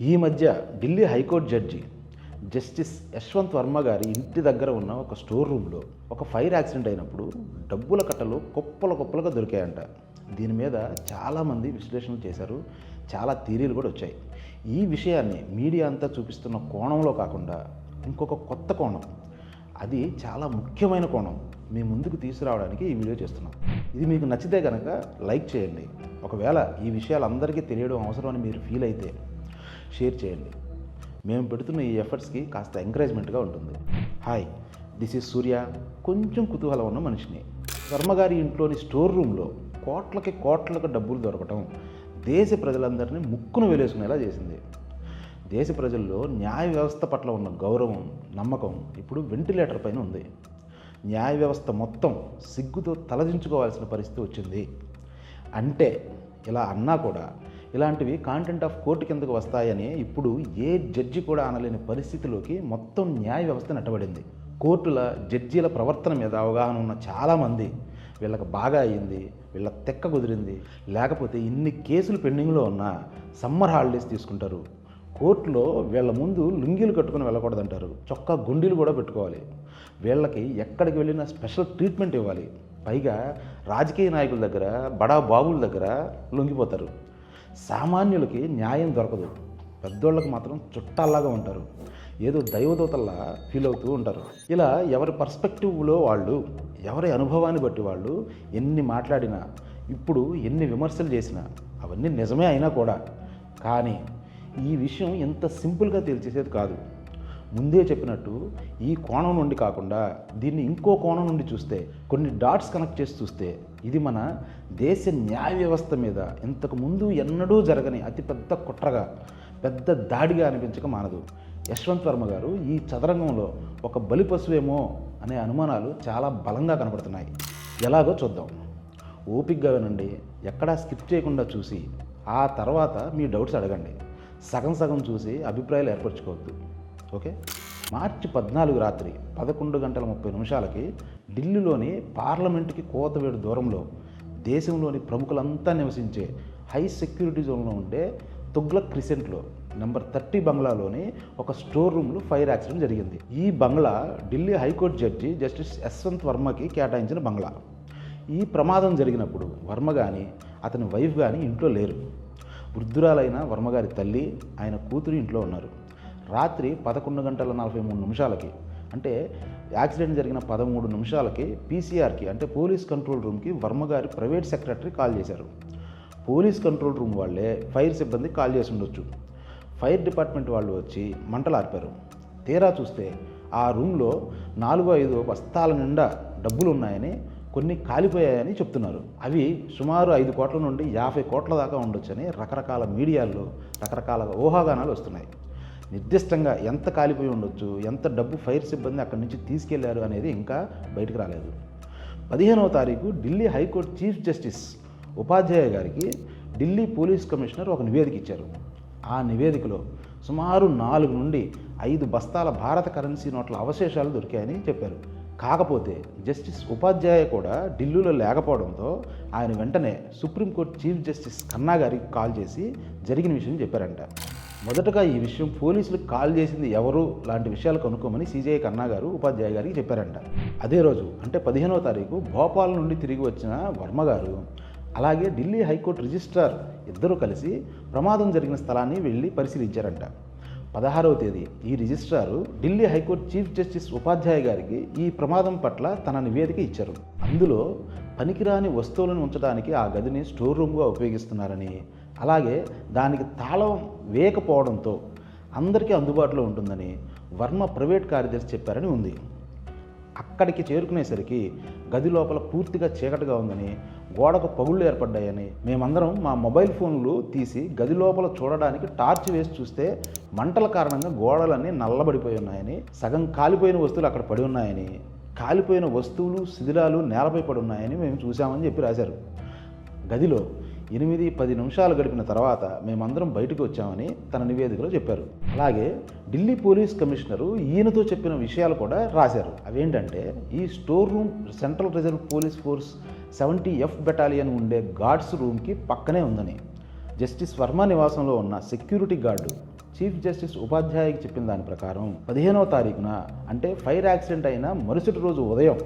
ఈ మధ్య Delhi high court judge justice Yashwant Varma గారి ఇంటి దగ్గర ఉన్న ఒక స్టోర్ రూమ్లో ఒక ఫైర్ యాక్సిడెంట్ అయినప్పుడు డబ్బుల కట్టలు కుప్పల కుప్పలుగా దొరికాయంట. దీని మీద చాలామంది విశ్లేషణలు చేశారు. చాలా థీరీలు కూడా వచ్చాయి. ఈ విషయాన్ని మీడియా అంతా చూపిస్తున్న కోణంలో కాకుండా ఇంకొక కొత్త కోణం. అది చాలా ముఖ్యమైన కోణం. మీ ముందుకు తీసుకురావడానికి ఈ వీడియో చేస్తున్నాం. ఇది మీకు నచ్చితే కనుక లైక్ చేయండి. ఒకవేళ ఈ విషయాలు అందరికీ తెలియడం అవసరం అని మీరు ఫీల్ అయితే షేర్ చేయండి. మేము పెడుతున్న ఈ ఎఫర్ట్స్కి కాస్త ఎంకరేజ్మెంట్గా ఉంటుంది. Hi this is Surya. కొంచెం కుతూహలం ఉన్న మనిషిని. కర్మగారి ఇంట్లోని స్టోర్ రూమ్లో కోట్లకి కోట్లకు డబ్బులు దొరకటం దేశ ప్రజలందరినీ ముక్కును వెలేసుకునేలా చేసింది. దేశ ప్రజల్లో న్యాయ వ్యవస్థ పట్ల ఉన్న గౌరవం నమ్మకం ఇప్పుడు వెంటిలేటర్ పైన ఉంది. న్యాయ వ్యవస్థ మొత్తం సిగ్గుతో తలదించుకోవాల్సిన పరిస్థితి వచ్చింది. అంటే ఇలా అన్నా కూడా ఇలాంటివి కాంటెంట్ ఆఫ్ కోర్టు కిందకు వస్తాయని ఇప్పుడు ఏ జడ్జి కూడా అనలేని పరిస్థితిలోకి మొత్తం న్యాయ వ్యవస్థ నెట్టబడింది. కోర్టుల జడ్జీల ప్రవర్తన మీద అవగాహన ఉన్న చాలామంది వీళ్ళకి బాగా అయ్యింది వీళ్ళ తెక్క కుదిరింది. లేకపోతే ఇన్ని కేసులు పెండింగ్లో ఉన్న సమ్మర్ హాలిడేస్ తీసుకుంటారు. కోర్టులో వీళ్ళ ముందు లుంగీలు కట్టుకుని వెళ్ళకూడదంటారు. చొక్కా గుండీలు కూడా పెట్టుకోవాలి. వీళ్ళకి ఎక్కడికి వెళ్ళినా స్పెషల్ ట్రీట్మెంట్ ఇవ్వాలి. పైగా రాజకీయ నాయకుల దగ్గర బడా బాబుల దగ్గర లొంగిపోతారు. సామాన్యులకి న్యాయం దొరకదు. పెద్దోళ్ళకి మాత్రం చుట్టాల్లాగా ఉంటారు. ఏదో దైవదూతల్లా ఫీల్ అవుతూ ఉంటారు. ఇలా ఎవరి పర్స్పెక్టివ్లో వాళ్ళు ఎవరి అనుభవాన్ని బట్టి వాళ్ళు ఎన్ని మాట్లాడినా ఇప్పుడు ఎన్ని విమర్శలు చేసినా అవన్నీ నిజమే అయినా కూడా. కానీ ఈ విషయం ఎంత సింపుల్గా తేల్చేసేది కాదు. ముందే చెప్పినట్టు ఈ కోణం నుండి కాకుండా దీన్ని ఇంకో కోణం నుండి చూస్తే కొన్ని డాట్స్ కనెక్ట్ చేసి చూస్తే ఇది మన దేశ న్యాయ వ్యవస్థ మీద ఇంతకు ముందు ఎన్నడూ జరగని అతిపెద్ద కుట్రగా పెద్ద దాడిగా అనిపించక మానదు. యశ్వంత్ వర్మ గారు ఈ చదరంగంలో ఒక బలి పశువేమో అనే అనుమానాలు చాలా బలంగా కనబడుతున్నాయి ఎలాగో చూద్దాం. ఓపిక్గా వినండి ఎక్కడా స్కిప్ చేయకుండా చూసి ఆ తర్వాత మీ డౌట్స్ అడగండి. సగం సగం చూసి అభిప్రాయాలు ఏర్పరచుకోవద్దు. ఓకే? మార్చి పద్నాలుగు రాత్రి పదకొండు గంటల ముప్పై నిమిషాలకి ఢిల్లీలోని పార్లమెంటుకి కోతవేడు దూరంలో దేశంలోని ప్రముఖులంతా నివసించే హై సెక్యూరిటీ జోన్లో ఉండే తుగ్లక్ క్రిసెంట్లో నెంబర్ థర్టీ బంగ్లాలోని ఒక స్టోర్ రూమ్లో ఫైర్ యాక్సిడెంట్ జరిగింది. ఈ బంగ్లా Delhi high court judge justice Yashwant వర్మకి కేటాయించిన బంగ్లా. ఈ ప్రమాదం జరిగినప్పుడు వర్మ కానీ అతని వైఫ్ కానీ ఇంట్లో లేరు. వృద్ధురాలైన వర్మగారి తల్లి ఆయన కూతురు ఇంట్లో ఉన్నారు. రాత్రి పదకొండు గంటల నలభై మూడు నిమిషాలకి అంటే యాక్సిడెంట్ జరిగిన పదమూడు నిమిషాలకి పీసీఆర్కి అంటే పోలీస్ కంట్రోల్ రూమ్కి వర్మగారి ప్రైవేట్ సెక్రటరీ కాల్ చేశారు. పోలీస్ కంట్రోల్ రూమ్ వాళ్ళే ఫైర్ సిబ్బంది కాల్ చేసి ఉండొచ్చు. ఫైర్ డిపార్ట్మెంట్ వాళ్ళు వచ్చి మంటలు ఆర్పారు. తీరా చూస్తే ఆ రూమ్లో నాలుగు ఐదు బస్తాల నిండా డబ్బులు ఉన్నాయని కొన్ని కాలిపోయాయని చెప్తున్నారు. అవి సుమారు ఐదు కోట్ల నుండి యాభై కోట్ల దాకా ఉండొచ్చని రకరకాల మీడియాల్లో రకరకాల ఊహాగానాలు వస్తున్నాయి. నిర్దిష్టంగా ఎంత కాలిపోయి ఉండొచ్చు ఎంత డబ్బు ఫైర్ సిబ్బంది అక్కడి నుంచి తీసుకెళ్ళారు అనేది ఇంకా బయటకు రాలేదు. పదిహేనవ తారీఖు ఢిల్లీ హైకోర్టు చీఫ్ జస్టిస్ ఉపాధ్యాయ గారికి ఢిల్లీ పోలీస్ కమిషనర్ ఒక నివేదిక ఇచ్చారు. ఆ నివేదికలో సుమారు నాలుగు నుండి ఐదు బస్తాల భారత కరెన్సీ నోట్ల అవశేషాలు దొరికాయని చెప్పారు. కాకపోతే జస్టిస్ ఉపాధ్యాయ కూడా ఢిల్లీలో లేకపోవడంతో ఆయన వెంటనే సుప్రీంకోర్టు చీఫ్ జస్టిస్ ఖన్నా గారికి కాల్ చేసి జరిగిన విషయం చెప్పారంట. మొదటగా ఈ విషయం పోలీసులకు కాల్ చేసింది ఎవరు లాంటి విషయాలు కనుక్కోమని సీజీఐ కన్నా గారు ఉపాధ్యాయ గారికి చెప్పారంట. అదే రోజు అంటే పదిహేనవ తారీఖు భోపాల్ నుండి తిరిగి వచ్చిన వర్మ గారు అలాగే ఢిల్లీ హైకోర్టు రిజిస్ట్రార్ ఇద్దరూ కలిసి ప్రమాదం జరిగిన స్థలాన్ని వెళ్ళి పరిశీలించారంట. పదహారవ తేదీ ఈ registrar Delhi high court chief justice Upadhyay గారికి ఈ ప్రమాదం పట్ల తన నివేదిక ఇచ్చారు. అందులో పనికిరాని వస్తువులను ఉంచడానికి ఆ గదిని స్టోర్ రూమ్గా ఉపయోగిస్తున్నారని అలాగే దానికి తాళం వేయకపోవడంతో అందరికీ అందుబాటులో ఉంటుందని వర్మ ప్రైవేట్ కార్యదర్శి చెప్పారని ఉంది. అక్కడికి చేరుకునేసరికి గది లోపల పూర్తిగా చీకటిగా ఉందని గోడకు పగుళ్ళు ఏర్పడ్డాయని మేమందరం మా మొబైల్ ఫోన్లు తీసి గది లోపల చూడడానికి టార్చ్ వేసి చూస్తే మంటల కారణంగా గోడలన్నీ నల్లబడిపోయి ఉన్నాయని సగం కాలిపోయిన వస్తువులు అక్కడ పడి ఉన్నాయని కాలిపోయిన వస్తువులు శిథిలాలు నేలపై పడి ఉన్నాయని మేము చూసామని చెప్పి రాశారు. గదిలో ఎనిమిది పది నిమిషాలు గడిపిన తర్వాత మేమందరం బయటకు వచ్చామని తన నివేదికలో చెప్పారు. అలాగే ఢిల్లీ పోలీస్ కమిషనరు ఈయనతో చెప్పిన విషయాలు కూడా రాశారు. అవేంటంటే ఈ store room central reserve police force seventy F battalion ఉండే గార్డ్స్ రూమ్కి పక్కనే ఉందని. జస్టిస్ వర్మ నివాసంలో ఉన్న సెక్యూరిటీ గార్డు చీఫ్ జస్టిస్ ఉపాధ్యాయకి చెప్పిన దాని ప్రకారం పదిహేనవ తారీఖున అంటే ఫైర్ యాక్సిడెంట్ అయిన మరుసటి రోజు ఉదయం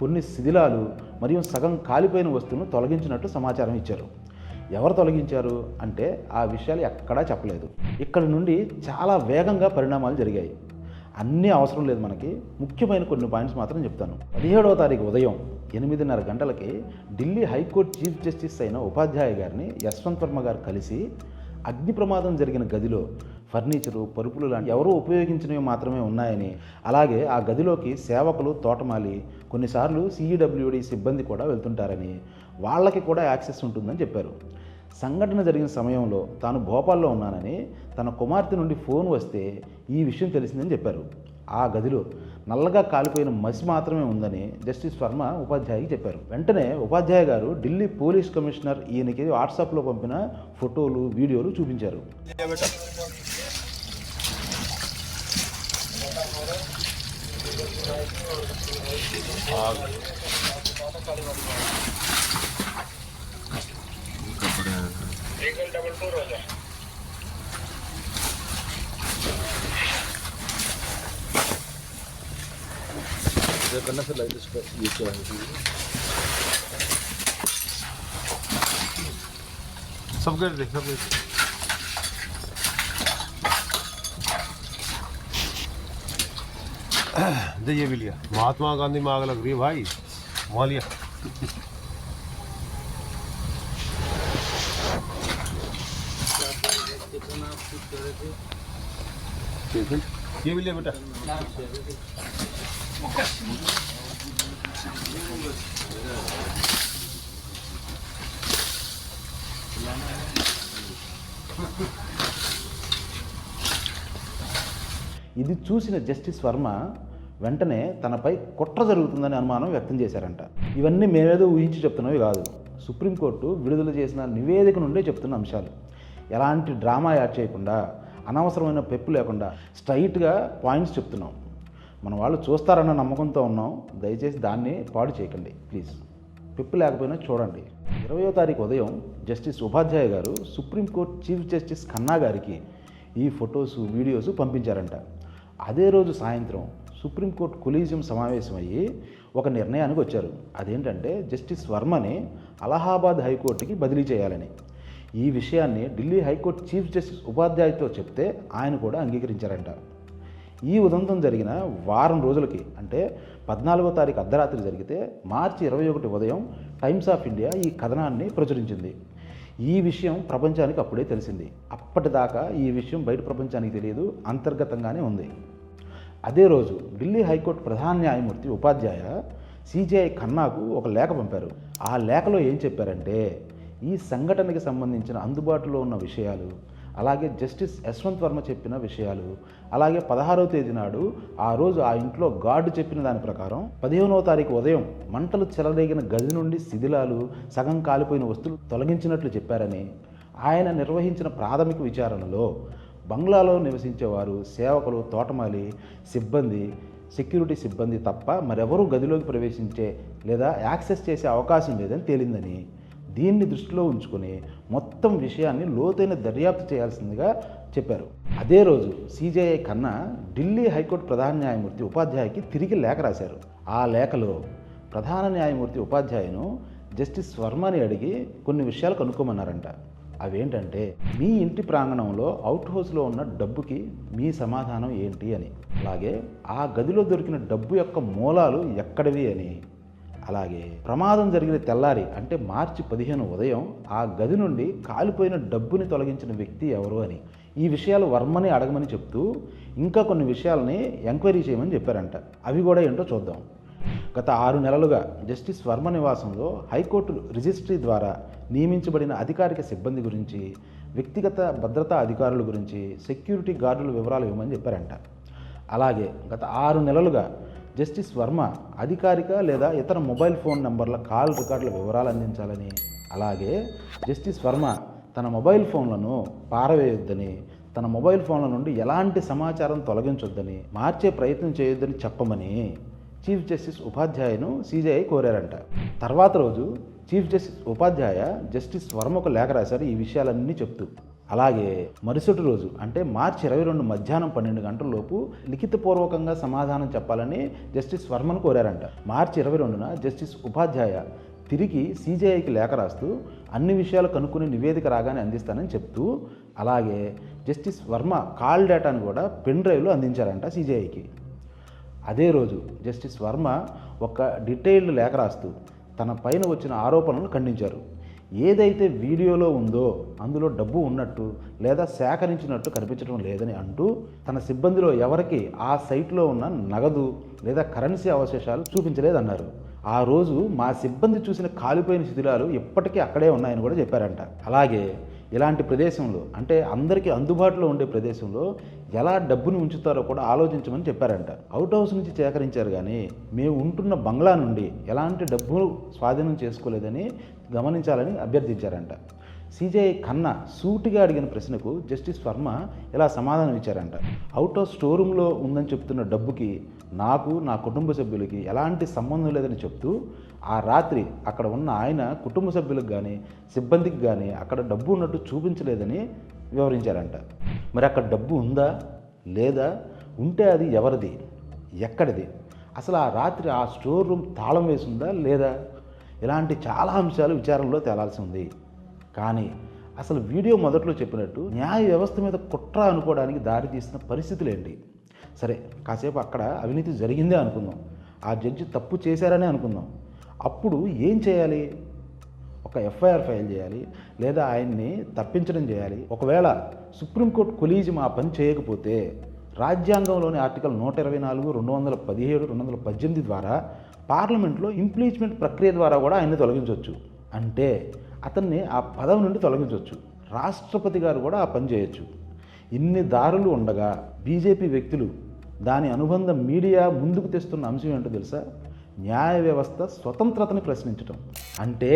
కొన్ని శిథిలాలు మరియు సగం కాలిపోయిన వస్తువులను తొలగించినట్టు సమాచారం ఇచ్చారు. ఎవరు తొలగించారు అంటే ఆ విషయాలు ఎక్కడా చెప్పలేదు. ఇక్కడ నుండి చాలా వేగంగా పరిణామాలు జరిగాయి. అన్నీ అవసరం లేదు మనకి. ముఖ్యమైన కొన్ని పాయింట్స్ మాత్రం చెప్తాను. పదిహేడవ తారీఖు ఉదయం ఎనిమిదిన్నర గంటలకి ఢిల్లీ హైకోర్టు చీఫ్ జస్టిస్ అయిన ఉపాధ్యాయ గారిని యశ్వంత్ వర్మ గారు కలిసి అగ్ని ప్రమాదం జరిగిన గదిలో ఫర్నిచరు పరుపులు లాంటి ఎవరూ ఉపయోగించినవి మాత్రమే ఉన్నాయని అలాగే ఆ గదిలోకి సేవకులు తోటమాలి కొన్నిసార్లు సిఈడబ్ల్యూడి సిబ్బంది కూడా వెళ్తుంటారని వాళ్ళకి కూడా యాక్సెస్ ఉంటుందని చెప్పారు. సంఘటన జరిగిన సమయంలో తాను భోపాల్లో ఉన్నానని తన కుమార్తె నుండి ఫోన్ వస్తే ఈ విషయం తెలిసిందని చెప్పారు. ఆ గదిలో నల్లగా కాలిపోయిన మసి మాత్రమే ఉందని జస్టిస్ వర్మ ఉపాధ్యాయకి చెప్పారు. వెంటనే ఉపాధ్యాయ గారు ఢిల్లీ పోలీస్ కమిషనర్ ఈయనకి వాట్సాప్లో పంపిన ఫోటోలు వీడియోలు చూపించారు. करना फिर लाइट इसका ये क्या है सब कर देख सब कर दे दे ये भी लिया महात्मा गांधी में आग लग रही है भाई वहाँ लिया ये भी लिया बेटा ఇది చూసిన జస్టిస్ వర్మ వెంటనే తనపై కుట్ర జరుగుతుందని అనుమానం వ్యక్తం చేశారంట. ఇవన్నీ మేమేదో ఊహించి చెప్తున్నవి కాదు. సుప్రీంకోర్టు విడుదల చేసిన నివేదిక నుండే చెప్తున్న అంశాలు. ఎలాంటి డ్రామా యాడ్ చేయకుండా అనవసరమైన పెప్పు లేకుండా స్ట్రైట్గా పాయింట్స్ చెప్తున్నాం. మన వాళ్ళు చూస్తారన్న నమ్మకంతో ఉన్నాం. దయచేసి దాన్ని పాడు చేయకండి ప్లీజ్. పెప్పు లేకపోయినా చూడండి. ఇరవయో తారీఖు ఉదయం జస్టిస్ ఉపాధ్యాయ గారు సుప్రీంకోర్టు చీఫ్ జస్టిస్ ఖన్నా గారికి ఈ ఫొటోస్ వీడియోస్ పంపించారంట. అదే రోజు సాయంత్రం సుప్రీంకోర్టు కొలీజియం సమావేశమయ్యి ఒక నిర్ణయానికి వచ్చారు. అదేంటంటే జస్టిస్ వర్మని అలహాబాద్ హైకోర్టుకి బదిలీ చేయాలని. ఈ విషయాన్ని Delhi high court chief justice ఉపాధ్యాయుతో చెప్తే ఆయన కూడా అంగీకరించారంట. ఈ ఉదంతం జరిగిన వారం రోజులకి అంటే పద్నాలుగో తారీఖు అర్ధరాత్రి జరిగితే మార్చి ఇరవై ఒకటి ఉదయం టైమ్స్ ఆఫ్ ఇండియా ఈ కథనాన్ని ప్రచురించింది. ఈ విషయం ప్రపంచానికి అప్పుడే తెలిసింది. అప్పటిదాకా ఈ విషయం బయట ప్రపంచానికి తెలియదు అంతర్గతంగానే ఉంది. అదే రోజు ఢిల్లీ హైకోర్టు ప్రధాన న్యాయమూర్తి ఉపాధ్యాయ సిజేఐ ఖన్నాకు ఒక లేఖ పంపారు. ఆ లేఖలో ఏం చెప్పారంటే ఈ సంఘటనకి సంబంధించిన అందుబాటులో ఉన్న విషయాలు అలాగే జస్టిస్ యశ్వంత్ వర్మ చెప్పిన విషయాలు అలాగే పదహారవ తేదీ నాడు ఆ రోజు ఆ ఇంట్లో గార్డు చెప్పిన దాని ప్రకారం పదిహేనవ తారీఖు ఉదయం మంటలు చెలరేగిన గది నుండి శిథిలాలు సగం కాలిపోయిన వస్తువులు తొలగించినట్లు చెప్పారని ఆయన నిర్వహించిన ప్రాథమిక విచారణలో బంగ్లాలో నివసించేవారు సేవకులు తోటమాలి సిబ్బంది సెక్యూరిటీ సిబ్బంది తప్ప మరెవరూ గదిలోకి ప్రవేశించే లేదా యాక్సెస్ చేసే అవకాశం లేదని తేలిందని దీన్ని దృష్టిలో ఉంచుకొని మొత్తం విషయాన్ని లోతైన దర్యాప్తు చేయాల్సిందిగా చెప్పారు. అదే రోజు సీజేఐ కన్నా ఢిల్లీ హైకోర్టు ప్రధాన న్యాయమూర్తి ఉపాధ్యాయకి తిరిగి లేఖ రాశారు. ఆ లేఖలో ప్రధాన న్యాయమూర్తి ఉపాధ్యాయును జస్టిస్ వర్మని అడిగి కొన్ని విషయాలు కనుక్కోమన్నారంట. అవేంటంటే మీ ఇంటి ప్రాంగణంలో అవుట్ హౌస్లో ఉన్న డబ్బుకి మీ సమాధానం ఏంటి అని. అలాగే ఆ గదిలో దొరికిన డబ్బు యొక్క మూలాలు ఎక్కడివి అని. అలాగే ప్రమాదం జరిగిన తెల్లారి అంటే మార్చి పదిహేను ఉదయం ఆ గది నుండి కాలిపోయిన డబ్బుని తొలగించిన వ్యక్తి ఎవరు అని. ఈ విషయాలు వర్మని అడగమని చెప్తూ ఇంకా కొన్ని విషయాలని ఎంక్వైరీ చేయమని చెప్పారంట. అవి కూడా ఏంటో చూద్దాం. గత ఆరు నెలలుగా జస్టిస్ వర్మ నివాసంలో హైకోర్టు రిజిస్ట్రీ ద్వారా నియమించబడిన అధికారిక సిబ్బంది గురించి వ్యక్తిగత భద్రతా అధికారుల గురించి సెక్యూరిటీ గార్డుల వివరాలు ఇవ్వమని చెప్పారంట. అలాగే గత ఆరు నెలలుగా జస్టిస్ వర్మ అధికారిక లేదా ఇతర మొబైల్ ఫోన్ నంబర్ల కాల్ రికార్డుల వివరాలు అందించాలని అలాగే జస్టిస్ వర్మ తన మొబైల్ ఫోన్లను పారవేయొద్దని తన మొబైల్ ఫోన్ల నుండి ఎలాంటి సమాచారం తొలగించొద్దని మార్చే ప్రయత్నం చేయొద్దని చెప్పమని చీఫ్ జస్టిస్ ఉపాధ్యాయను సీజీఐ కోరారంట. తర్వాత రోజు chief justice Upadhyay justice Varma ఒక లేఖ రాశారు ఈ విషయాలన్నీ చెప్తూ. అలాగే మరుసటి రోజు అంటే మార్చి ఇరవై రెండు మధ్యాహ్నం పన్నెండు గంటల లోపు లిఖితపూర్వకంగా సమాధానం చెప్పాలని జస్టిస్ వర్మను కోరారంట. మార్చి ఇరవై రెండున జస్టిస్ ఉపాధ్యాయ తిరిగి సీజేఐకి లేఖ రాస్తూ అన్ని విషయాలు కనుక్కుని నివేదిక రాగానే అందిస్తానని చెప్తూ అలాగే జస్టిస్ వర్మ కాల్ డేటాను కూడా పెన్ డ్రైవ్లో అందించారంట సీజేఐకి. అదే రోజు జస్టిస్ వర్మ ఒక డీటెయిల్డ్ లేఖ రాస్తూ తన పైన వచ్చిన ఆరోపణలను ఖండించారు. ఏదైతే వీడియోలో ఉందో అందులో డబ్బు ఉన్నట్టు లేదా సేకరించినట్టు కనిపించడం లేదని అంటూ తన సిబ్బందిలో ఎవరికి ఆ సైట్లో ఉన్న నగదు లేదా కరెన్సీ అవశేషాలు చూపించలేదన్నారు. ఆ రోజు మా సిబ్బంది చూసిన కాలిపోయిన శిథిలాలు ఇప్పటికీ అక్కడే ఉన్నాయని కూడా చెప్పారంట. అలాగే ఇలాంటి ప్రదేశంలో అంటే అందరికీ అందుబాటులో ఉండే ప్రదేశంలో ఎలా డబ్బును ఉంచుతారో కూడా ఆలోచించమని చెప్పారంట. అవుట్ హౌస్ నుంచి సేకరించారు కానీ మేము ఉంటున్న బంగ్లా నుండి ఎలాంటి డబ్బును స్వాధీనం చేసుకోలేదని గమనించాలని అభ్యర్థించారంట. సిజే ఖన్నా సూటిగా అడిగిన ప్రశ్నకు జస్టిస్ వర్మ ఇలా సమాధానం ఇచ్చారంట. అవుట్ ఆఫ్ స్టోర్ రూమ్లో ఉందని చెప్తున్న డబ్బుకి నాకు నా కుటుంబ సభ్యులకి ఎలాంటి సంబంధం లేదని చెప్తూ ఆ రాత్రి అక్కడ ఉన్న ఆయన కుటుంబ సభ్యులకు కానీ సిబ్బందికి కానీ అక్కడ డబ్బు ఉన్నట్టు చూపించలేదని వివరించారంట. మరి అక్కడ డబ్బు ఉందా? లేదా? ఉంటే అది ఎవరిది? ఎక్కడిది? అసలు ఆ రాత్రి ఆ స్టోర్ రూమ్ తాళం వేసిందా లేదా? ఇలాంటి చాలా అంశాలు విచారణలో తేలాల్సి ఉంది. కానీ అసలు వీడియో మొదట్లో చెప్పినట్టు న్యాయ వ్యవస్థ మీద కుట్ర అనుకోవడానికి దారి తీసిన పరిస్థితులు ఏంటి? సరే కాసేపు అక్కడ అవినీతి జరిగిందే అనుకుందాం. ఆ జడ్జి తప్పు చేశారనే అనుకుందాం. అప్పుడు ఏం చేయాలి? ఒక ఎఫ్ఐఆర్ ఫైల్ చేయాలి లేదా ఆయన్ని తప్పించడం చేయాలి. ఒకవేళ సుప్రీంకోర్టు కొలీజియం ఆ పని చేయకపోతే రాజ్యాంగంలోని ఆర్టికల్ నూట ఇరవై నాలుగు రెండు వందల పదిహేడు రెండు వందల పద్దెనిమిది ద్వారా పార్లమెంట్లో ఇంప్లీచ్మెంట్ ప్రక్రియ ద్వారా కూడా ఆయన్ని తొలగించవచ్చు అంటే అతన్ని ఆ పదవి నుండి తొలగించవచ్చు రాష్ట్రపతి గారు కూడా ఆ పని చేయొచ్చు. ఇన్ని దారులు ఉండగా బీజేపీ వ్యక్తులు దాని అనుబంధ మీడియా ముందుకు తెస్తున్న అంశం ఏంటో తెలుసా? న్యాయ వ్యవస్థ స్వతంత్రతని ప్రశ్నించటం. అంటే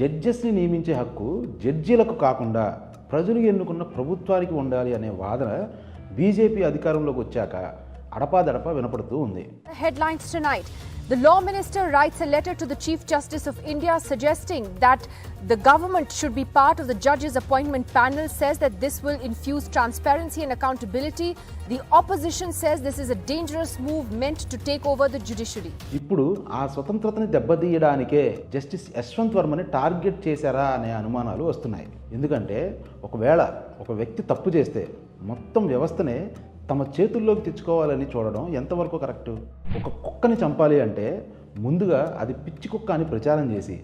జడ్జెస్ని నియమించే హక్కు జడ్జీలకు కాకుండా ప్రజలు ఎన్నుకున్న ప్రభుత్వానికి ఉండాలి అనే వాదన బీజేపీ అధికారంలోకి వచ్చాక అడపాదడపా వినపడుతూ ఉంది The headlines tonight. The Law Minister writes a letter to the Chief Justice of India suggesting that the government should be part of the judges' appointment panel, says that this will infuse transparency and accountability. The opposition says this is a dangerous move meant to take over the judiciary. ఇప్పుడు ఆ స్వతంత్రతని దెబ్బతీయడానికే justice Yashwant వర్మని target చేశారా అనే అనుమానాలు వస్తున్నాయి ఎందుకంటే ఒకవేళ ఒక వ్యక్తి తప్పు చేస్తే మొత్తం వ్యవస్థనే తమ చేతుల్లోకి తెచ్చుకోవాలని చూడడం ఎంతవరకు కరెక్ట్? ఒక కుక్కని చంపాలి అంటే ముందుగా అది పిచ్చి కుక్క అని ప్రచారం చేసి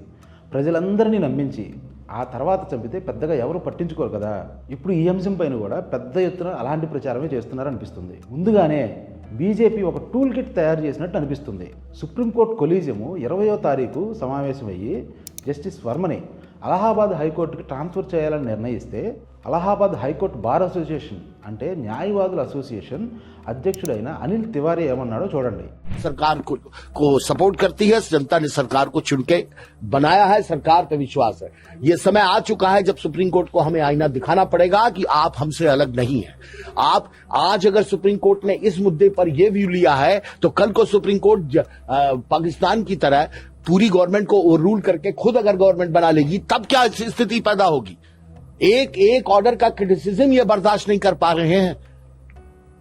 ప్రజలందరినీ నమ్మించి ఆ తర్వాత చంపితే పెద్దగా ఎవరు పట్టించుకోరు కదా? ఇప్పుడు ఈ అంశం పైన కూడా పెద్ద ఎత్తున అలాంటి ప్రచారమే చేస్తున్నారు అనిపిస్తుంది ముందుగానే బీజేపీ ఒక టూల్ కిట్ తయారు చేసినట్టు అనిపిస్తుంది. సుప్రీంకోర్టు కొలీజియము ఇరవయో తారీఖు సమావేశమయ్యి జస్టిస్ వర్మని అలహాబాద్ హైకోర్టుకి ట్రాన్స్ఫర్ చేయాలని నిర్ణయిస్తే Allahabad high court bar association అంటే న్యాయవాదుల అసోసియేషన్ అధ్యక్షుడైన అనిల్ తివారీ ఏమన్నాడో చూడండి सरकार को, को सपोर्ट करती है जनता ने सरकार को चुन के बनाया है सरकार पे विश्वास है ये समय आ चुका है जब सुप्रीम कोर्ट को हमें आईना दिखाना पड़ेगा कि आप हमसे अलग नहीं है आप आज अगर सुप्रीम कोर्ट ने इस मुद्दे पर यह व्यू लिया है तो कल को सुप्रीम कोर्ट ज- अ, पाकिस्तान की तरह पूरी गवर्नमेंट को ओवर रूल करके खुद अगर गवर्नमेंट बना लेगी तब क्या स्थिति पैदा होगी एक एक ऑर्डर का क्रिटिसिज्म ये बर्दाश्त नहीं कर पा रहे हैं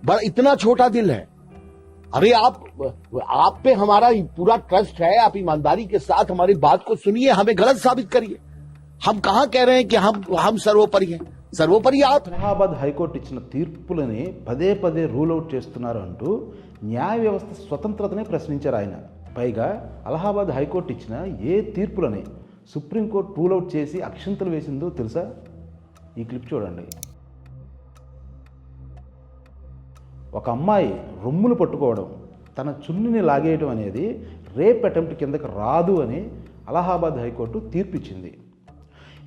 बड़ा इतना छोटा दिल है अरे आप आप पे हमारा पूरा ट्रस्ट है आप ईमानदारी के साथ हमारी बात को सुनिए हमें गलत साबित करिए हम कहा कह रहे हैं कि हम हम सर्वोपरि हैं सर्वोपरि आप हैं। అలహాబాద్ హైకోర్టు ఇచ్చిన తీర్పులని పదే పదే రూల్ అవుట్ చేస్తున్నారు అంటూ న్యాయ వ్యవస్థ స్వతంత్రతనే ప్రశ్నించారు ఆయన పైగా అలహాబాద్ హైకోర్టు ఇచ్చిన ఏ తీర్పులని సుప్రీంకోర్టు రూల్ అవుట్ చేసి అక్షంతలు వేసిందో తెలుసా ఈ క్లిప్ చూడండి. ఒక అమ్మాయి రొమ్ములు పట్టుకోవడం తన చున్నిని లాగేయడం అనేది రేప్ అటెంప్ట్ కిందకి రాదు అని అలహాబాద్ హైకోర్టు తీర్పిచ్చింది.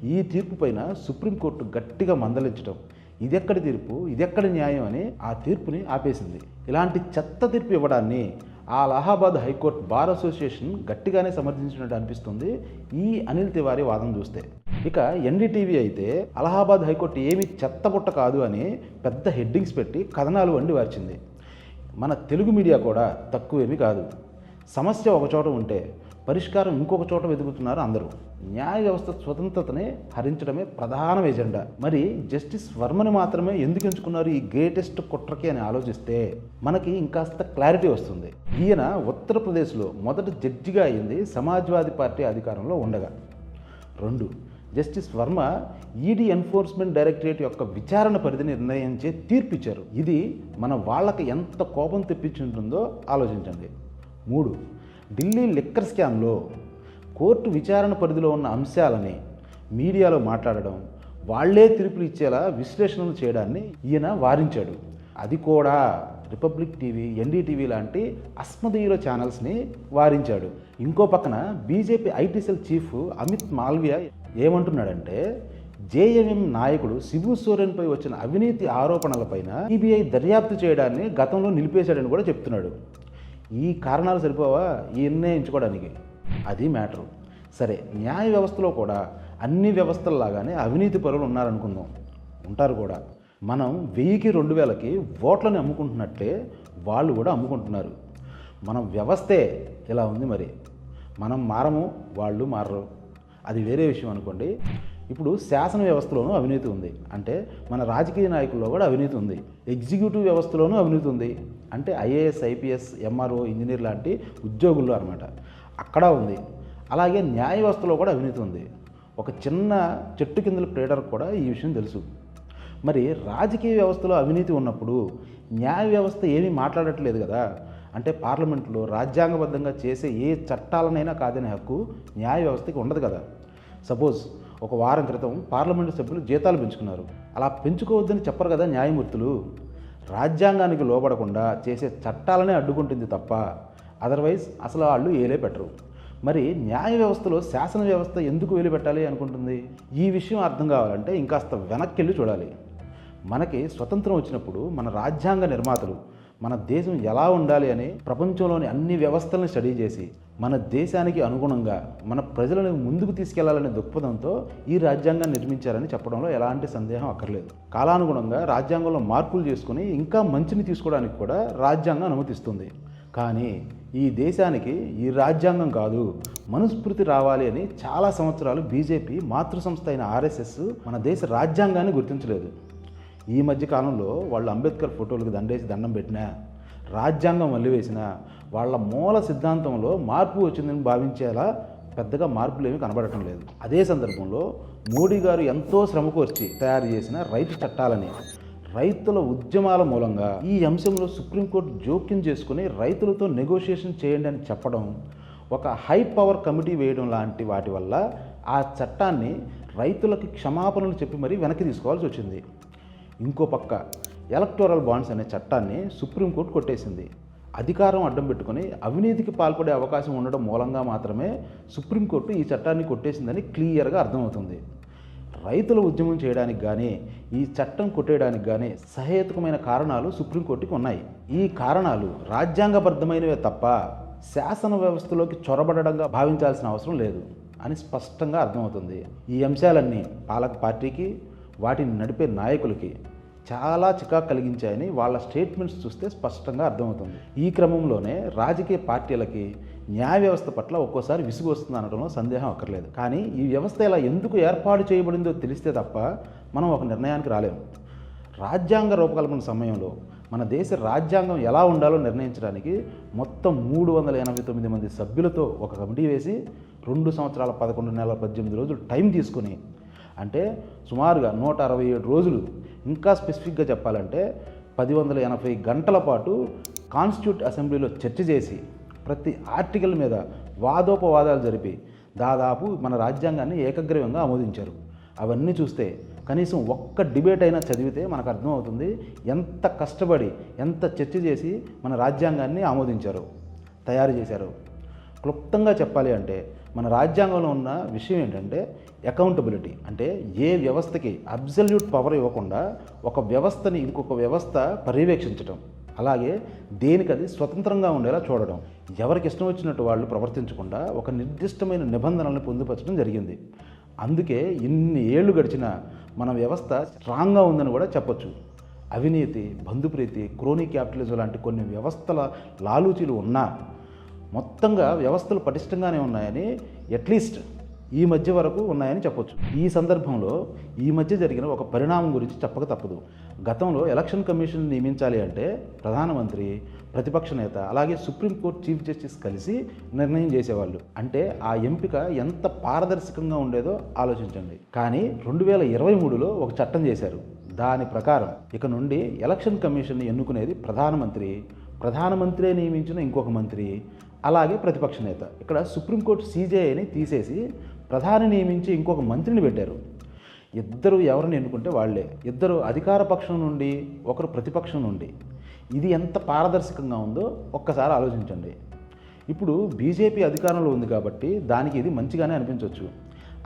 ఈ తీర్పు పైన సుప్రీంకోర్టు గట్టిగా మందలించడం ఇదెక్కడి తీర్పు ఇదెక్కడి న్యాయం అని ఆ తీర్పుని ఆపేసింది. ఇలాంటి చెత్త తీర్పు ఇవ్వడాన్ని ఆ అలహాబాద్ హైకోర్టు బార్ అసోసియేషన్ గట్టిగానే సమర్థించినట్టు అనిపిస్తుంది ఈ అనిల్ తివారీ వాదం చూస్తే. ఇక ఎన్డీటీవీ అయితే అలహాబాద్ హైకోర్టు ఏమి చెత్తబుట్ట కాదు అని పెద్ద హెడ్డింగ్స్ పెట్టి కథనాలు వండి వార్చింది. మన తెలుగు మీడియా కూడా తక్కువేమీ కాదు. సమస్య ఒకచోట ఉంటే పరిష్కారం ఇంకొక చోట వెతుకుతున్నారు అందరూ. న్యాయ వ్యవస్థ స్వతంత్రతనే హరించడమే ప్రధాన ఎజెండా. మరి జస్టిస్ వర్మని మాత్రమే ఎందుకు ఎంచుకున్నారు ఈ గ్రేటెస్ట్ కుట్రకి అని ఆలోచిస్తే మనకి ఇంకాస్త క్లారిటీ వస్తుంది. ఈయన ఉత్తరప్రదేశ్లో మొదటి జడ్జిగా అయింది సమాజ్వాదీ పార్టీ అధికారంలో ఉండగా. రెండు justice Varma ED enforcement directorate యొక్క విచారణ పరిధిని నిర్ణయించే తీర్పు ఇచ్చారు ఇది మన వాళ్ళకి ఎంత కోపం తెప్పించుంటుందో ఆలోచించండి. మూడు ఢిల్లీ లిక్కర్ స్కామ్లో కోర్టు విచారణ పరిధిలో ఉన్న అంశాలని మీడియాలో మాట్లాడడం వాళ్ళే తీర్పులు ఇచ్చేలా విశ్లేషణలు చేయడాన్ని ఈయన వారించాడు. అది కూడా రిపబ్లిక్ టీవీ ఎన్డీటీవీ లాంటి అస్మదీయుల ఛానల్స్ని వారించాడు. ఇంకో పక్కన BJP IT cell chief Amit Malviya ఏమంటున్నాడంటే జేఎంఎం నాయకుడు శిబు సోరెన్పై వచ్చిన అవినీతి ఆరోపణలపైన సిబిఐ దర్యాప్తు చేయడాన్ని గతంలో నిలిపేశాడని కూడా చెప్తున్నాడు. ఈ కారణాలు సరిపోవా? ఈ నిర్ణయించుకోవడానికి అది మ్యాటరు. సరే న్యాయ వ్యవస్థలో కూడా అన్ని వ్యవస్థల్లాగానే అవినీతి పరులు ఉన్నారనుకుందాం. ఉంటారు కూడా. మనం వెయ్యికి రెండు వేలకి ఓట్లని అమ్ముకుంటున్నట్టే వాళ్ళు కూడా అమ్ముకుంటున్నారు. మనం వ్యవస్థే ఇలా ఉంది మరి. మనం మారము వాళ్ళు మారరు. అది వేరే విషయం అనుకోండి. ఇప్పుడు శాసన వ్యవస్థలోనూ అవినీతి ఉంది. అంటే మన రాజకీయ నాయకుల్లో కూడా అవినీతి ఉంది. ఎగ్జిక్యూటివ్ వ్యవస్థలోనూ అవినీతి ఉంది. అంటే ఐఏఎస్ ఐపీఎస్ ఎంఆర్ఓ ఇంజనీర్ లాంటి ఉద్యోగుల్లో అనమాట అక్కడ ఉంది. అలాగే న్యాయ వ్యవస్థలో కూడా అవినీతి ఉంది. ఒక చిన్న చెట్టు కిందల ప్లేడర్ కూడా ఈ విషయం తెలుసు. మరి రాజకీయ వ్యవస్థలో అవినీతి ఉన్నప్పుడు న్యాయ వ్యవస్థ ఏమీ మాట్లాడట్లేదు కదా. అంటే పార్లమెంట్లో రాజ్యాంగబద్ధంగా చేసే ఏ చట్టాలనైనా కాదనే హక్కు న్యాయ వ్యవస్థకి ఉండదు కదా. సపోజ్ ఒక వారం క్రితం పార్లమెంటు సభ్యులు జీతాలు పెంచుకున్నారు. అలా పెంచుకోవద్దని చెప్పరు కదా న్యాయమూర్తులు. రాజ్యాంగానికి లోబడకుండా చేసే చట్టాలనే అడ్డుకుంటుంది తప్ప అదర్వైజ్ అసలు వాళ్ళు ఏలే పెట్టరు. మరి న్యాయ వ్యవస్థలో శాసన వ్యవస్థ ఎందుకు వేలు పెట్టాలి అనుకుంటుంది? ఈ విషయం అర్థం కావాలంటే ఇంకాస్త వెనక్కి వెళ్ళి చూడాలి. మనకి స్వతంత్రం వచ్చినప్పుడు మన రాజ్యాంగ నిర్మాతలు మన దేశం ఎలా ఉండాలి అని ప్రపంచంలోని అన్ని వ్యవస్థలను స్టడీ చేసి మన దేశానికి అనుగుణంగా మన ప్రజలను ముందుకు తీసుకెళ్ళాలనే దృక్పథంతో ఈ రాజ్యాంగాన్ని నిర్మించారని చెప్పడంలో ఎలాంటి సందేహం అక్కర్లేదు. కాలానుగుణంగా రాజ్యాంగంలో మార్పులు చేసుకుని ఇంకా మంచిని తీసుకోవడానికి కూడా రాజ్యాంగం అనుమతిస్తుంది. కానీ ఈ దేశానికి ఈ రాజ్యాంగం కాదు మనుస్మృతి రావాలి అని చాలా సంవత్సరాలు బీజేపీ మాతృ సంస్థ అయిన ఆర్ఎస్ఎస్ మన దేశ రాజ్యాంగాన్ని గుర్తించలేదు. ఈ మధ్య కాలంలో వాళ్ళు అంబేద్కర్ ఫోటోలకు దండేసి దండం పెట్టినా రాజ్యాంగం వల్లివేసినా వాళ్ళ మూల సిద్ధాంతంలో మార్పు వచ్చిందని భావించేలా పెద్దగా మార్పులు ఏమీ కనబడటం లేదు. అదే సందర్భంలో మోడీ గారు ఎంతో శ్రమకూర్చి తయారు చేసిన రైతు చట్టాలని రైతుల ఉద్యమాల మూలంగా ఈ అంశంలో సుప్రీంకోర్టు జోక్యం చేసుకుని రైతులతో నెగోషియేషన్ చేయండి అని చెప్పడం ఒక హై పవర్ కమిటీ వేయడం లాంటి వాటి వల్ల ఆ చట్టాన్ని రైతులకి క్షమాపణలు చెప్పి మరీ వెనక్కి తీసుకోవాల్సి వచ్చింది. ఇంకో పక్క ఎలక్టోరల్ బాండ్స్ అనే చట్టాన్ని సుప్రీంకోర్టు కొట్టేసింది. అధికారం అడ్డం పెట్టుకొని అవినీతికి పాల్పడే అవకాశం ఉండడం మూలంగా మాత్రమే సుప్రీంకోర్టు ఈ చట్టాన్ని కొట్టేసిందని క్లియర్గా అర్థమవుతుంది. రైతుల ఉద్యమం చేయడానికి కానీ ఈ చట్టం కొట్టేయడానికి కానీ సహేతుకమైన కారణాలు సుప్రీంకోర్టుకి ఉన్నాయి. ఈ కారణాలు రాజ్యాంగబద్ధమైనవే తప్ప శాసన వ్యవస్థలోకి చొరబడడంగా భావించాల్సిన అవసరం లేదు అని స్పష్టంగా అర్థమవుతుంది. ఈ అంశాలన్నీ పాలక పార్టీకి వాటిని నడిపే నాయకులకి చాలా చికాకు కలిగించాయని వాళ్ళ స్టేట్మెంట్స్ చూస్తే స్పష్టంగా అర్థమవుతుంది. ఈ క్రమంలోనే రాజకీయ పార్టీలకి న్యాయ వ్యవస్థ పట్ల ఒక్కోసారి విసుగు వస్తుంది అనడంలో సందేహం అక్కర్లేదు. కానీ ఈ వ్యవస్థ ఇలా ఎందుకు ఏర్పాటు చేయబడిందో తెలిస్తే తప్ప మనం ఒక నిర్ణయానికి రాలేము. రాజ్యాంగ రూపకల్పన సమయంలో మన దేశ రాజ్యాంగం ఎలా ఉండాలో నిర్ణయించడానికి మొత్తం మూడు వందల ఎనభై తొమ్మిది మంది సభ్యులతో ఒక కమిటీ వేసి రెండు సంవత్సరాల పదకొండు నెలల పద్దెనిమిది రోజులు టైం తీసుకొని అంటే సుమారుగా నూట అరవై ఏడు రోజులు ఇంకా స్పెసిఫిక్గా చెప్పాలంటే పది వందల ఎనభై గంటల పాటు కాన్స్టిట్యూట్ అసెంబ్లీలో చర్చ చేసి ప్రతి ఆర్టికల్ మీద వాదోపవాదాలు జరిపి దాదాపు మన రాజ్యాంగాన్ని ఏకగ్రీవంగా ఆమోదించారు. అవన్నీ చూస్తే కనీసం ఒక్క డిబేట్ అయినా చదివితే మనకు అర్థమవుతుంది ఎంత కష్టపడి ఎంత చర్చ చేసి మన రాజ్యాంగాన్ని ఆమోదించారు తయారు చేశారు. క్లుప్తంగా చెప్పాలి అంటే మన రాజ్యాంగంలో ఉన్న విషయం ఏంటంటే అకౌంటబిలిటీ అంటే ఏ వ్యవస్థకి అబ్జల్యూట్ పవర్ ఇవ్వకుండా ఒక వ్యవస్థని ఇంకొక వ్యవస్థ పర్యవేక్షించడం అలాగే దేనికది స్వతంత్రంగా ఉండేలా చూడడం ఎవరికి ఇష్టం వచ్చినట్టు వాళ్ళు ప్రవర్తించకుండా ఒక నిర్దిష్టమైన నిబంధనలను పొందుపరచడం జరిగింది. అందుకే ఇన్ని ఏళ్ళు గడిచిన మన వ్యవస్థ స్ట్రాంగ్గా ఉందని కూడా చెప్పొచ్చు. అవినీతి బంధుప్రీతి క్రోనీ క్యాపిటలిజం లాంటి కొన్ని వ్యవస్థల లాలూచీలు ఉన్నా మొత్తంగా వ్యవస్థలు పటిష్టంగానే ఉన్నాయని అట్లీస్ట్ ఈ మధ్య వరకు ఉన్నాయని చెప్పొచ్చు. ఈ సందర్భంలో ఈ మధ్య జరిగిన ఒక పరిణామం గురించి చెప్పక తప్పదు. గతంలో ఎలక్షన్ కమిషన్ నియమించాలి అంటే ప్రధానమంత్రి ప్రతిపక్ష నేత అలాగే సుప్రీంకోర్టు చీఫ్ జస్టిస్ కలిసి నిర్ణయం చేసేవాళ్ళు. అంటే ఆ ఎంపిక ఎంత పారదర్శకంగా ఉండేదో ఆలోచించండి. కానీ రెండు వేల ఇరవై మూడులో ఒక చట్టం చేశారు. దాని ప్రకారం ఇక నుండి ఎలక్షన్ కమిషన్ ఎన్నుకునేది ప్రధానమంత్రి ప్రధానమంత్రే నియమించిన ఇంకొక మంత్రి అలాగే ప్రతిపక్ష నేత. ఇక్కడ సుప్రీంకోర్టు సీజేఐని తీసేసి ప్రధాని నియమించి ఇంకొక మంత్రిని పెట్టారు. ఇద్దరు ఎవరిని ఎన్నుకుంటే వాళ్ళే. ఇద్దరు అధికార పక్షం నుండి ఒకరు ప్రతిపక్షం నుండి. ఇది ఎంత పారదర్శకంగా ఉందో ఒక్కసారి ఆలోచించండి. ఇప్పుడు బీజేపీ అధికారంలో ఉంది కాబట్టి దానికి ఇది మంచిగానే అనిపించవచ్చు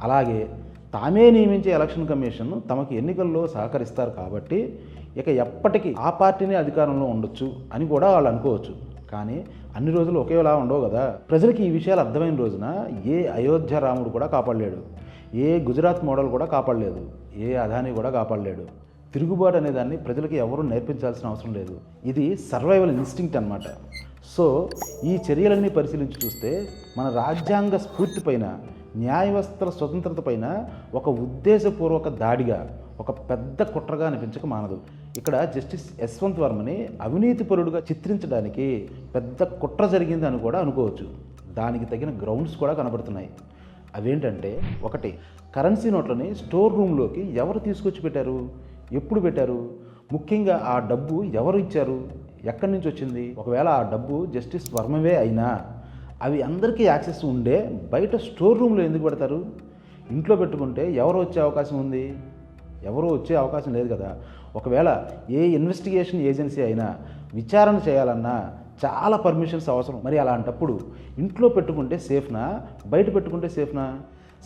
అలాగే తామే నియమించే ఎలక్షన్ కమిషన్ తమకు ఎన్నికల్లో సహకరిస్తారు కాబట్టి ఇక ఎప్పటికీ ఆ పార్టీనే అధికారంలో ఉండొచ్చు అని కూడా వాళ్ళు అనుకోవచ్చు. కానీ అన్ని రోజులు ఒకేలా ఉండవు కదా. ప్రజలకి ఈ విషయాలు అర్థమైన రోజున ఏ అయోధ్య రాముడు కూడా కాపాడలేడు. ఏ గుజరాత్ మోడల్ కూడా కాపాడలేదు. ఏ అదాని కూడా కాపాడలేడు. తిరుగుబాటు అనే దాన్ని ప్రజలకి ఎవరూ నేర్పించాల్సిన అవసరం లేదు. ఇది సర్వైవల్ ఇన్స్టింక్ట్ అన్నమాట. సో ఈ చర్యలన్నీ పరిశీలించి చూస్తే మన రాజ్యాంగ స్ఫూర్తి న్యాయవ్యవస్థల స్వతంత్రతపైన స్వతంత్రత పైన ఒక ఉద్దేశపూర్వక దాడిగా ఒక పెద్ద కుట్రగా అనిపించక మానదు. ఇక్కడ జస్టిస్ యశ్వంత్ వర్మని అవినీతిపరుడుగా చిత్రించడానికి పెద్ద కుట్ర జరిగింది అని కూడా అనుకోవచ్చు. దానికి తగిన గ్రౌండ్స్ కూడా కనబడుతున్నాయి. అవేంటంటే ఒకటి కరెన్సీ నోట్లని స్టోర్ రూమ్లోకి ఎవరు తీసుకొచ్చి పెట్టారు? ఎప్పుడు పెట్టారు? ముఖ్యంగా ఆ డబ్బు ఎవరు ఇచ్చారు? ఎక్కడి నుంచి వచ్చింది? ఒకవేళ ఆ డబ్బు జస్టిస్ వర్మవే అయినా అవి అందరికీ యాక్సెస్ ఉండే బయట స్టోర్ రూమ్లో ఎందుకు పెడతారు? ఇంట్లో పెట్టుకుంటే ఎవరు వచ్చే అవకాశం ఉంది? ఎవరూ వచ్చే అవకాశం లేదు కదా. ఒకవేళ ఏ ఇన్వెస్టిగేషన్ ఏజెన్సీ అయినా విచారణ చేయాలన్నా చాలా పర్మిషన్స్ అవసరం. మరి అలాంటప్పుడు ఇంట్లో పెట్టుకుంటే సేఫ్నా బయట పెట్టుకుంటే సేఫ్నా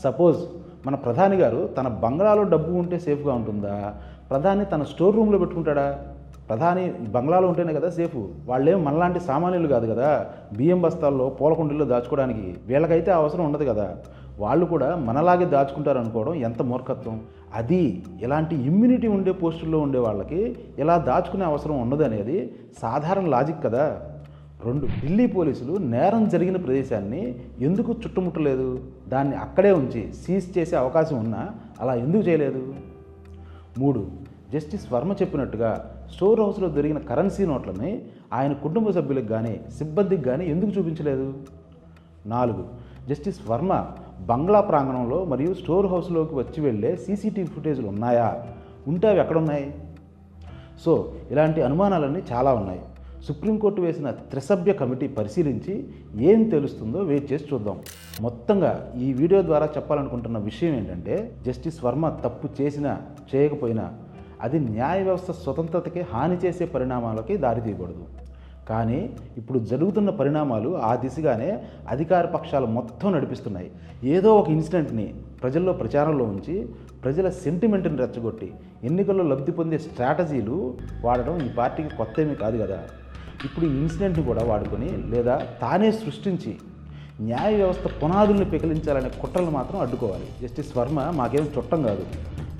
సపోజ్ మన ప్రధాని గారు తన బంగ్లాలో డబ్బు ఉంటే సేఫ్గా ఉంటుందా? ప్రధాని తన స్టోర్ రూమ్లో పెట్టుకుంటాడా? ప్రధాని బంగ్లాలో ఉంటేనే కదా సేఫ్. వాళ్ళేం మనలాంటి సామాన్యులు కాదు కదా. బియ్యం బస్తాల్లో పూలకుండీల్లో దాచుకోవడానికి వీళ్ళకైతే అవసరం ఉండదు కదా. వాళ్ళు కూడా మనలాగే దాచుకుంటారు అనుకోవడం ఎంత మూర్ఖత్వం. అది ఇలాంటి ఇమ్యూనిటీ ఉండే పోస్టుల్లో ఉండే వాళ్ళకి ఇలా దాచుకునే అవసరం ఉండదు అనేది సాధారణ లాజిక్ కదా. రెండు ఢిల్లీ పోలీసులు నేరం జరిగిన ప్రదేశాన్ని ఎందుకు చుట్టుముట్టలేదు? దాన్ని అక్కడే ఉంచి సీజ్ చేసే అవకాశం ఉన్నా అలా ఎందుకు చేయలేదు? మూడు జస్టిస్ వర్మ చెప్పినట్టుగా స్టోర్ హౌస్లో దొరికిన కరెన్సీ నోట్లని ఆయన కుటుంబ సభ్యులకు కానీ సిబ్బందికి కానీ ఎందుకు చూపించలేదు? నాలుగు జస్టిస్ వర్మ బంగ్లా ప్రాంగణంలో మరియు స్టోర్ హౌస్లోకి వచ్చి వెళ్ళే సీసీటీవీ ఫుటేజ్లు ఉన్నాయా? ఉంటే అవి ఎక్కడున్నాయి? సో ఇలాంటి అనుమానాలన్నీ చాలా ఉన్నాయి. సుప్రీంకోర్టు వేసిన త్రిసభ్య కమిటీ పరిశీలించి ఏం తెలుస్తుందో వెయిట్ చేసి చూద్దాం. మొత్తంగా ఈ వీడియో ద్వారా చెప్పాలనుకుంటున్న విషయం ఏంటంటే జస్టిస్ వర్మ తప్పు చేసినా చేయకపోయినా అది న్యాయ వ్యవస్థ స్వతంత్రతకి హాని చేసే పరిణామాలకి దారితీయకూడదు కానీ ఇప్పుడు జరుగుతున్న పరిణామాలు ఆ దిశగానే అధికార పక్షాలు మొత్తం నడిపిస్తున్నాయి. ఏదో ఒక ఇన్సిడెంట్ని ప్రజల్లో ప్రచారంలో ఉంచి ప్రజల సెంటిమెంట్ని రెచ్చగొట్టి ఎన్నికల్లో లబ్ధి పొందే స్ట్రాటజీలు వాడడం ఈ పార్టీకి కొత్త ఏమీ కాదు కదా. ఇప్పుడు ఈ ఇన్సిడెంట్ని కూడా వాడుకొని లేదా తానే సృష్టించి న్యాయ వ్యవస్థ పునాదుల్ని పెకిలించాలనే కుట్రలు మాత్రం అడ్డుకోవాలి. జస్టిస్ వర్మ మాకేం చుట్టం కాదు.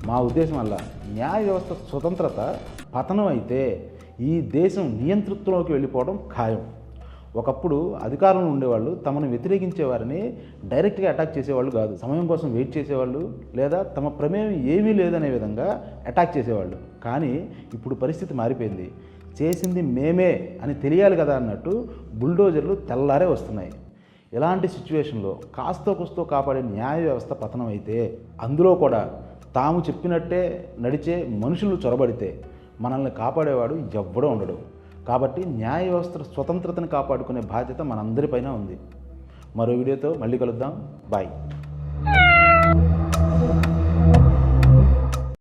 మా ఉద్దేశం అలా న్యాయ వ్యవస్థ స్వతంత్రత పతనం అయితే ఈ దేశం నియంతృత్వంలోకి వెళ్ళిపోవడం ఖాయం. ఒకప్పుడు అధికారంలో ఉండేవాళ్ళు తమను వ్యతిరేకించే వారిని డైరెక్ట్గా అటాక్ చేసేవాళ్ళు కాదు. సమయం కోసం వెయిట్ చేసేవాళ్ళు లేదా తమ ప్రమేయం ఏమీ లేదనే విధంగా అటాక్ చేసేవాళ్ళు. కానీ ఇప్పుడు పరిస్థితి మారిపోయింది. చేసింది మేమే అని తెలియాలి కదా అన్నట్టు బుల్డోజర్లు తెల్లారే వస్తున్నాయి. ఇలాంటి సిచ్యువేషన్లో కాస్తో కుస్తో కాపాడే న్యాయ వ్యవస్థ పతనం అయితే అందులో కూడా తాము చెప్పినట్టే నడిచే మనుషులు చొరబడితే మనల్ని కాపాడేవాడు ఎవ్వడూ ఉండడు. కాబట్టి న్యాయ వ్యవస్థ స్వతంత్రతను కాపాడుకునే బాధ్యత మనందరిపైన ఉంది. మరో వీడియోతో మళ్ళీ కలుద్దాం. బాయ్.